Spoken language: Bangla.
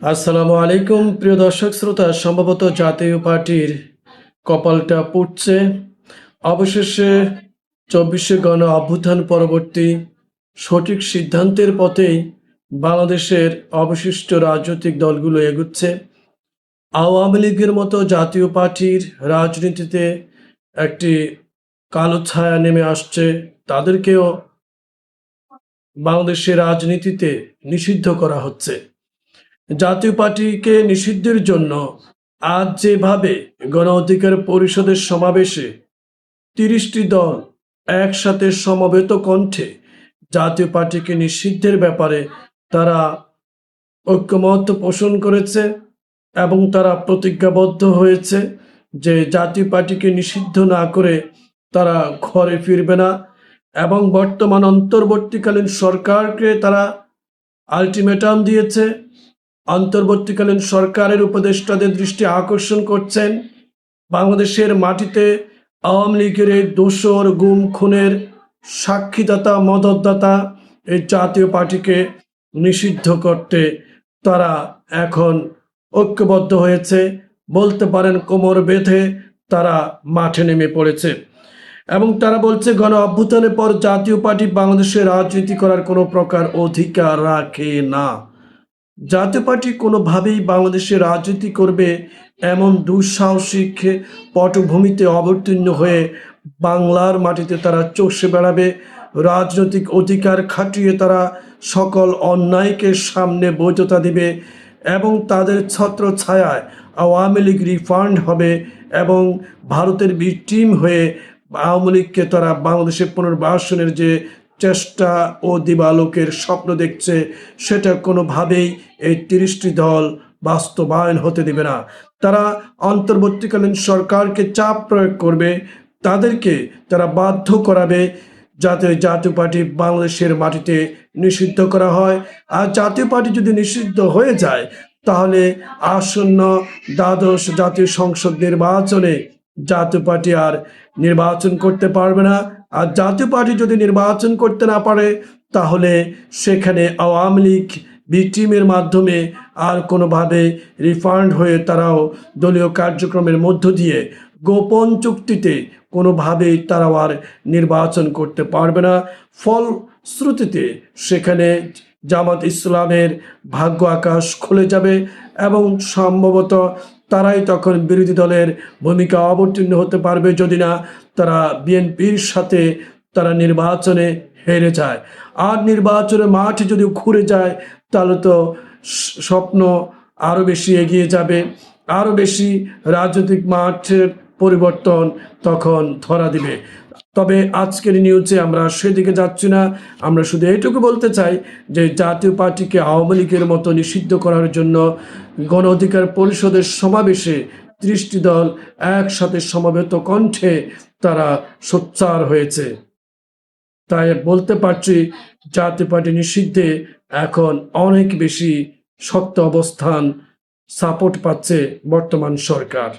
আসসালামু আলাইকুম, প্রিয় দর্শক শ্রোতা। সম্ভবত জাতীয় পার্টির কপালটা পুড়ছে। অবশেষে চব্বিশে গণ অভ্যুত্থান পরবর্তী সঠিক সিদ্ধান্তের পথেই বাংলাদেশের অবশিষ্ট রাজনৈতিক দলগুলো এগুচ্ছে। আওয়ামী লীগের মতো জাতীয় পার্টির রাজনীতিতে একটি কালো ছায়া নেমে আসছে। তাদেরকেও বাংলাদেশের রাজনীতিতে নিষিদ্ধ করা হচ্ছে। জাতীয় পার্টিকে নিষিদ্ধের জন্য আজ যেভাবে গণ অধিকার পরিষদের সমাবেশে তিরিশটি দল একসাথে সমবেত কণ্ঠে জাতীয় পার্টিকে নিষিদ্ধের ব্যাপারে তারা ঐক্যমত পোষণ করেছে এবং তারা প্রতিজ্ঞাবদ্ধ হয়েছে যে জাতীয় পার্টিকে নিষিদ্ধ না করে তারা ঘরে ফিরবে না এবং বর্তমান অন্তর্বর্তীকালীন সরকারকে তারা আলটিমেটাম দিয়েছে। অন্তর্বর্তীকালীন সরকারের উপদেষ্টাদের দৃষ্টি আকর্ষণ করছেন। বাংলাদেশের মাটিতে আওয়ামী লীগের এই দোসর, গুম, খুনের সাক্ষীদাতা, মদতদাতা এই জাতীয় পার্টিকে নিষিদ্ধ করতে তারা এখন ঐক্যবদ্ধ হয়েছে। বলতে পারেন, কোমর বেঁধে তারা মাঠে নেমে পড়েছে। এবং তারা বলছে, গণ অভ্যুত্থানের পর জাতীয় পার্টি বাংলাদেশে রাজনীতি করার কোনো প্রকার অধিকার রাখে না। জাতীয় পার্টি কোনোভাবেই বাংলাদেশে রাজনীতি করবে এমন দুঃসাহসিক পটভূমিতে অবতীর্ণ হয়ে বাংলার মাটিতে তারা চষে বেড়াবে। রাজনৈতিক অধিকার খাটিয়ে তারা সকল অন্যায়কে সামনে বৈধতা দিবে এবং তাদের ছত্র ছায়ায় আওয়ামী লীগ রিফান্ড হবে এবং ভারতের বি টিম হয়ে আওয়ামী লীগকে তারা বাংলাদেশে পুনর্বাসনের যে চেষ্টা ও দিবালোকের স্বপ্ন দেখছে, সেটা কোনোভাবেই এই তিরিশটি দল বাস্তবায়ন হতে দেবে না। তারা অন্তর্বর্তীকালীন সরকারকে চাপ প্রয়োগ করবে, তাদেরকে তারা বাধ্য করাবে যাতে জাতীয় পার্টি বাংলাদেশের মাটিতে নিষিদ্ধ করা হয়। আর জাতীয় পার্টি যদি নিষিদ্ধ হয়ে যায়, তাহলে আসন্ন দ্বাদশ জাতীয় সংসদ নির্বাচনে জাতীয় পার্টি আর নির্বাচন করতে পারবে না। আর জাতীয় পার্টি যদি নির্বাচন করতে না পারে, তাহলে সেখানে আওয়ামী লীগ, বি টিমের মাধ্যমে আর কোনোভাবে রিফান্ড হয়ে তারাও দলীয় কার্যক্রমের মধ্য দিয়ে গোপন চুক্তিতে কোনোভাবেই তারাও আর নির্বাচন করতে পারবে না। ফলশ্রুতিতে সেখানে জামাত ইসলামের ভাগ্য আকাশ খুলে যাবে এবং সম্ভবত তারাই তখন বিরোধী দলের ভূমিকা অবতীর্ণ হতে পারবে যদি না তারা বিএনপির সাথে তারা নির্বাচনে হেরে যায়। আর নির্বাচনে মাঠে যদি ঘুরে যায়, তাহলে তো স্বপ্ন আরও বেশি এগিয়ে যাবে। আরও বেশি রাজনৈতিক মাঠের পরিবর্তন তখন ধরা দিবে। তবে আজকের নিউজে আমরা সেদিকে যাচ্ছি না। আমরা শুধু এইটুকু বলতে চাই যে জাতীয় পার্টিকে আওয়ামী লীগের মতো নিষিদ্ধ করার জন্য গণ অধিকার পরিষদের সমাবেশে ত্রিশটি দল একসাথে সমবেত কণ্ঠে তারা সোচ্চার হয়েছে। তাই বলতে পারছি, জাতীয় পার্টি নিষিদ্ধে এখন অনেক বেশি শক্ত অবস্থান সাপোর্ট পাচ্ছে বর্তমান সরকার।